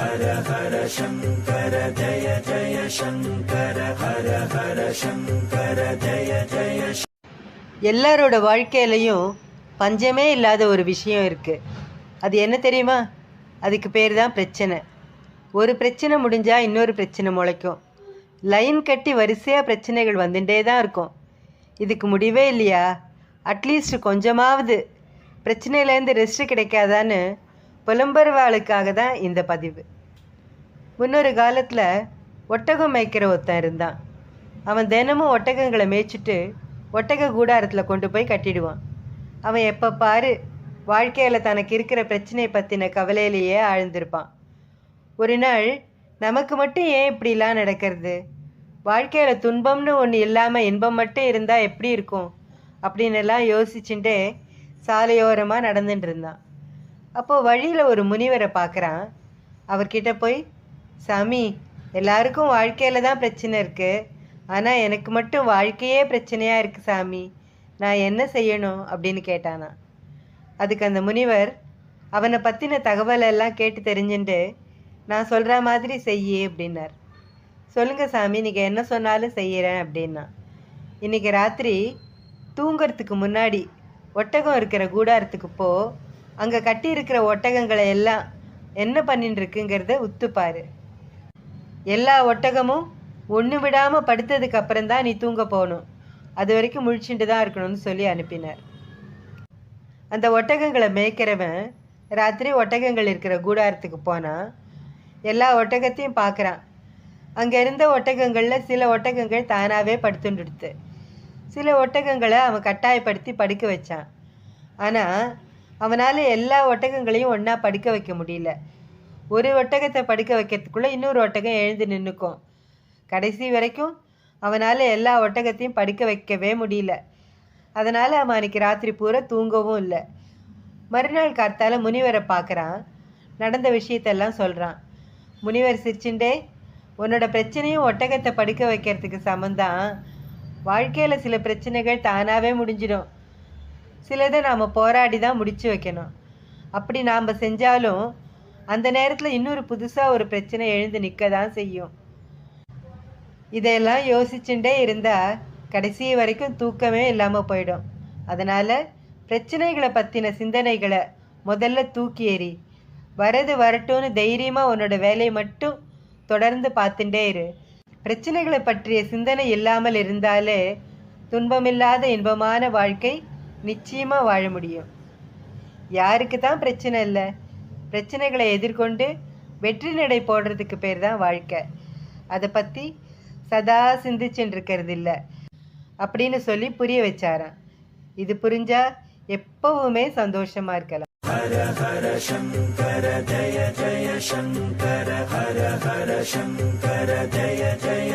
ஹர ஹர சங்கர ஜய ஜய சங்கர ஹர ஹர சங்கர ஜய ஜய எல்லாரோட வாழ்க்கையிலையும் பஞ்சமே இல்லாத ஒரு விஷயம் இருக்குது அது என்ன தெரியுமா? அதுக்கு பேர் தான் பிரச்சனை. ஒரு பிரச்சனை முடிஞ்சால் இன்னொரு பிரச்சனை முளைக்கும். லைன் கட்டி வரிசையாக பிரச்சனைகள் வந்துட்டே தான் இருக்கும். இதுக்கு முடிவே இல்லையா? அட்லீஸ்ட் கொஞ்சமாவது பிரச்சனையிலேருந்து ரெஸ்ட் கிடைக்காதான்னு புலம்பெருவாளுக்காக தான் இந்த பதிவு. முன்னொரு காலத்தில் ஒட்டகம் மேய்க்கிற ஒருத்தன் இருந்தான். அவன் தினமும் ஒட்டகங்களை மேய்ச்சிட்டு ஒட்டக கூடாரத்தில் கொண்டு போய் கட்டிடுவான். அவன் எப்போ பாரு வாழ்க்கையில் தனக்கு இருக்கிற பிரச்சனையை பற்றின கவலையிலேயே ஆழ்ந்திருப்பான். ஒரு நாள் நமக்கு மட்டும் ஏன் இப்படிலாம் நடக்கிறது? வாழ்க்கையில் துன்பம்னு ஒன்று இல்லாமல் இன்பம் மட்டும் இருந்தால் எப்படி இருக்கும்? அப்படின்னு எல்லாம் யோசிச்சுட்டே சாலையோரமாக நடந்துட்டு இருந்தான். அப்போது வழியில் ஒரு முனிவரை பார்க்குறான். அவர்கிட்ட போய் சாமி எல்லாருக்கும் வாழ்க்கையில் தான் பிரச்சனை இருக்குது ஆனால் எனக்கு மட்டும் வாழ்க்கையே பிரச்சனையாக இருக்குது சாமி. நான் என்ன செய்யணும்? அப்படின்னு கேட்டானா. அதுக்கு அந்த முனிவர் அவனை பற்றின தகவல் எல்லாம் கேட்டு தெரிஞ்சுட்டு நான் சொல்கிற மாதிரி செய்யி அப்படின்னார். சொல்லுங்க சாமி நீங்கள் என்ன சொன்னாலும் செய்கிறேன் அப்படின்னா. இன்றைக்கி ராத்திரி தூங்கறதுக்கு முன்னாடி ஒட்டகம் இருக்கிற கூடாரத்துக்கு போ அங்கே கட்டி இருக்கிற ஒட்டகங்களை எல்லாம் என்ன பண்ணிட்டு இருக்குங்கிறத உத்துப்பாரு. எல்லா ஒட்டகமும் ஒன்று விடாமல் படுத்ததுக்கு அப்புறம் தான் நீ தூங்க போகணும். அது வரைக்கும் முழிச்சுட்டு தான் இருக்கணும்னு சொல்லி அனுப்பினார். அந்த ஒட்டகங்களை மேய்க்கிறவன் ராத்திரி ஒட்டகங்கள் இருக்கிற கூடாரத்துக்கு போனான் எல்லா ஒட்டகத்தையும் பார்க்குறான். அங்கே இருந்த ஒட்டகங்களில் சில ஒட்டகங்கள் தானாகவே படுத்துண்டுடுத்து. சில ஒட்டகங்களை அவன் கட்டாயப்படுத்தி படுக்க வச்சான். ஆனால் அவனால் எல்லா ஒட்டகங்களையும் ஒன்றா படுக்க வைக்க முடியல. ஒரு ஒட்டகத்தை படுக்க வைக்கிறதுக்குள்ளே இன்னொரு ஒட்டகம் எழுந்து நின்றுக்கும் கடைசி வரைக்கும் அவனால் எல்லா ஒட்டகத்தையும் படுக்க வைக்கவே முடியல. அதனால் அவன் அன்றைக்கி ராத்திரி பூரா தூங்கவும் இல்லை. மறுநாள் காத்தால் முனிவரை பார்க்குறான் நடந்த விஷயத்தெல்லாம் சொல்கிறான் முனிவர் சிரிச்சுண்டே உன்னோட பிரச்சனையும் ஒட்டகத்தை படுக்க வைக்கிறதுக்கு சமந்தான். வாழ்க்கையில் சில பிரச்சனைகள் தானாகவே முடிஞ்சிடும். சிலதை நாம் போராடி தான் முடிச்சு வைக்கணும். அப்படி நாம் செஞ்சாலும் அந்த நேரத்தில் இன்னொரு புதுசாக ஒரு பிரச்சனை எழுந்து நிற்க தான் செய்யும். இதையெல்லாம் யோசிச்சுட்டே இருந்தால் கடைசி வரைக்கும் தூக்கமே இல்லாமல் போயிடும். அதனால் பிரச்சனைகளை பற்றின சிந்தனைகளை முதல்ல தூக்கி எறி வரது வரட்டும்னு தைரியமாக உன்னோட வேலையை மட்டும் தொடர்ந்து பார்த்துட்டே இரு. பிரச்சனைகளை பற்றிய சிந்தனை இல்லாமல் இருந்தாலே துன்பமில்லாத இன்பமான வாழ்க்கை நிச்சயமாக வாழ முடியும். யாருக்கு தான் பிரச்சனை இல்லை. பிரச்சனைகளை எதிர்கொண்டு வெற்றி நடை போடுறதுக்கு பேர் தான் வாழ்க்கை. அதை பற்றி சதா சிந்திச்சுட்டு இருக்கிறது இல்லை. அப்படின்னு சொல்லி புரிய வச்சாராம். இது புரிஞ்சா எப்பவுமே சந்தோஷமா இருக்கலாம். ஹர ஹர சங்கர ஜய ஜய சங்கர ஹர ஹர சங்கர ஜய ஜய